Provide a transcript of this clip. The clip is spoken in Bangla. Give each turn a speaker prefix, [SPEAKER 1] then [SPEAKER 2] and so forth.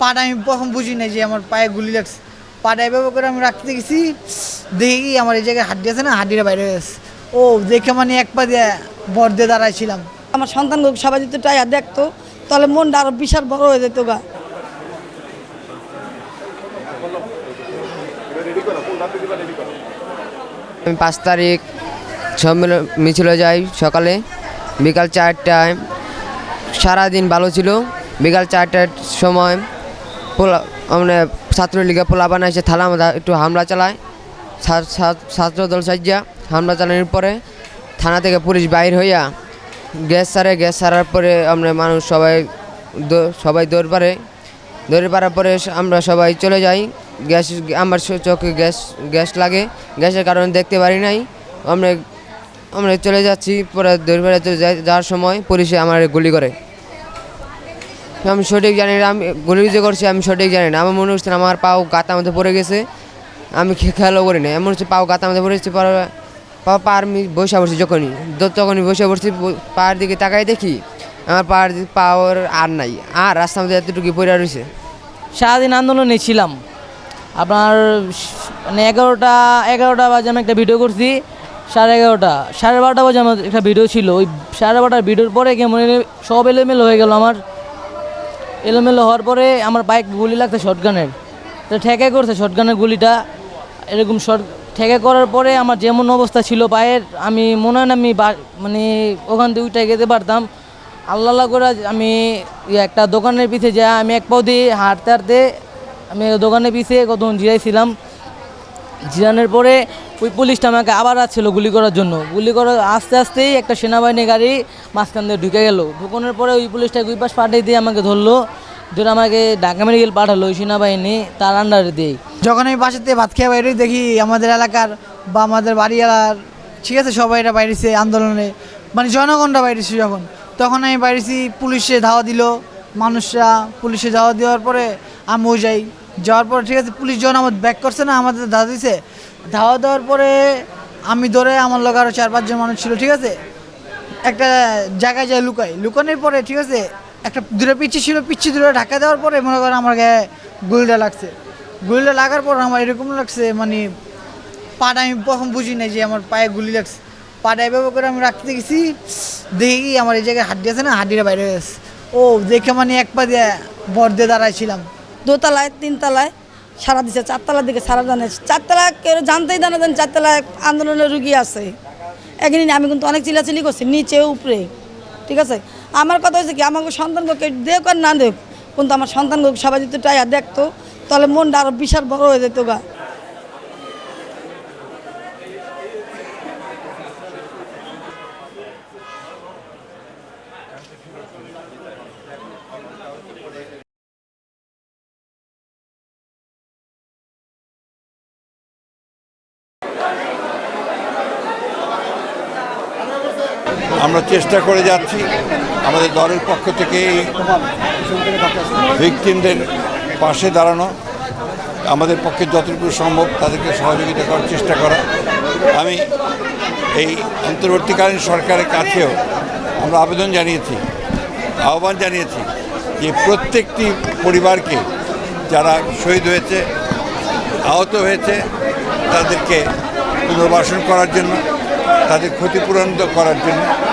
[SPEAKER 1] পাটা আমি প্রথম বুঝি নাই যে আমার পায়ে গুলি লাগছে। পাটা এভাবে করে আমি রাখতে গেছি দেখি আমার এই জায়গায় হাড্ডি আছে না হাড্ডিটা বাইরে গেছে। ও দেখে মানে এক পা দিয়ে ভর দিয়ে দাঁড়াইছিলাম।
[SPEAKER 2] আমার সন্তান সবাই যদি টাইয়া দেখতো তাহলে মনটা আরও বিশাল বড় হয়ে যেত গা।
[SPEAKER 3] আমি পাঁচ তারিখ সম্মেলন মিছিলে যাই সকালে বিকাল চারটায়। সারাদিন ভালো ছিল বিকাল চারটার সময় পোলা মানে ছাত্রলীগের পোলাপান এসে থালা একটু হামলা চালায়। ছা- ছা- ছাত্রদল সাজ্জা, হামলা চালানোর পরে থানা থেকে পুলিশ বাইর হইয়া গ্যাস সারে, গ্যাস সারার পরে আমরা মানুষ সবাই সবাই দৌড় পারে। দৌড়ে পারার পরে আমরা সবাই চলে যাই। গ্যাস, আমার চোখে গ্যাস গ্যাস লাগে। গ্যাসের কারণে দেখতে পারি নাই। আমরা আমরা চলে যাচ্ছি, পরে দৌড়ে যাওয়ার সময় পুলিশে আমার গুলি করে। আমি সঠিক জানি না, আমি গুলি যে করছি, আমি সঠিক জানি না। আমার মনে হচ্ছে আমার পাও গাতার মধ্যে পড়ে গেছে। আমি খেয়ালও করি না। এমন হচ্ছে পাও গাতার মধ্যে পড়েছে পরে পা পার আমি বসে পড়ছি যখনই। তখনই বসে পড়ছি পায়ের দিকে তাকাই দেখি, আমার দি- পাওয়ার আর নাই। আর রাস্তার মধ্যে এতটুকু পড়ে রয়েছে।
[SPEAKER 4] সারাদিন আন্দোলনে ছিলাম। আপনার মানে এগারোটা এগারোটা বাজে আমি একটা ভিডিও করছি। সাড়ে এগারোটা, সাড়ে বারোটা বাজে আমার একটা ভিডিও ছিল। ওই সাড়ে বারোটার ভিডিওর পরে কেমন সব এলোমেলো হয়ে গেল আমার। এলোমেলো হওয়ার পরে আমার বাইক গুলি লাগছে শর্টগানের তো ঠেকে করছে শর্টগানের গুলিটা। এরকম শর্ট ঠেকে করার পরে আমার যেমন অবস্থা ছিল পায়ের, আমি মনে হয় না আমি মানে ওখান থেকে উঠে যেতে পারতাম। আল্লাহ করে আমি ইয়ে একটা দোকানের পিছে যা আমি এক পাও দিয়ে হাঁটতে হাঁটতে আমি দোকানের পিছে কতক্ষণ জিরাইছিলাম। জিরানোর পরে ওই পুলিশটা আমাকে আবার আসছিল গুলি করার জন্য। গুলি করার আস্তে আস্তেই একটা সেনাবাহিনী গাড়ি মাঝখান দিয়ে ঢুকে গেল। ঢুকানোর পরে ওই পুলিশটা দুই পাশ পাঠিয়ে দিয়ে আমাকে ধরলো। ধরে আমাকে ঢাকা মেডিকেল পাঠালো ওই সেনাবাহিনী, তার আন্ডারে দিয়েই।
[SPEAKER 1] যখন আমি বাসাতে ভাত খেয়ে বাইরে দেখি আমাদের এলাকার বা আমাদের বাড়ি এলাকার ঠিক আছে, সবাই এটা বাইরেছে আন্দোলনে মানে জনগণটা বাইরেছে যখন, তখন আমি বাইরেছি, পুলিশে ধাওয়া দিল। মানুষরা পুলিশে ধাওয়া দেওয়ার পরে আমিও যাই। যাওয়ার পরে ঠিক আছে, পুলিশ যখন আমার ব্যাক করছে না, আমাদের ধাওয়া দিছে, ধাওয়া দেওয়ার পরে আমি ধরে আমার লোক আরও চার পাঁচজন মানুষ ছিল, ঠিক আছে? একটা জায়গায় যায় লুকাই, লুকানোর পরে ঠিক আছে, একটা দূরে পিচ্ছি ছিল, পিচ্ছি দূরে ঢাকা দেওয়ার পরে মনে করেন আমার গায়ে গুলিটা লাগছে। গুলিটা লাগার পর আমার এরকম লাগছে মানে পাটা আমি প্রথম বুঝি নাই যে আমার পায়ে গুলি লাগছে। পাটা এভাবে করে আমি রাখতে গেছি, দেখি আমার এই জায়গায় হাড্ডি আছে না, হাড্ডিটা বাইরে গেছে। ও, দেখে মানে এক পা দিয়ে ভর দিয়ে দাঁড়াইছিলাম
[SPEAKER 2] দোতলায়, তিনতলায় সারা দিছে, চারতলার দিকে সারা জানে চারতলা কেউ জানতেই জানা দেন চারতলায় আন্দোলনের রুগী আছে। একদিন আমি কিন্তু অনেক চিলাচিলি করছি, নিচে, উপরে, ঠিক আছে? আমার কথা হয়েছে কি, আমাকে সন্তানকে দেখ আর না দেখ কিন্তু আমার সন্তানকে সবাই যদি টাইয়া দেখতো, তাহলে মনটা আরও বিশাল বড় হয়ে যেত গা।
[SPEAKER 5] আমরা চেষ্টা করে যাচ্ছি। আমাদের দলের পক্ষ থেকে এই ভিকটিমদের পাশে দাঁড়ানো। আমাদের পক্ষে যতটুকু সম্ভব তাদেরকে সহযোগিতা করার চেষ্টা করা। আমি এই অন্তর্বর্তীকালীন সরকারের কাছেও আমরা আবেদন জানিয়েছি, আহ্বান জানিয়েছি যে প্রত্যেকটি পরিবারকে যারা শহীদ হয়েছে, আহত হয়েছে, তাদেরকে পুনর্বাসন করার জন্য তাদের ক্ষতিপূরণ করার জন্য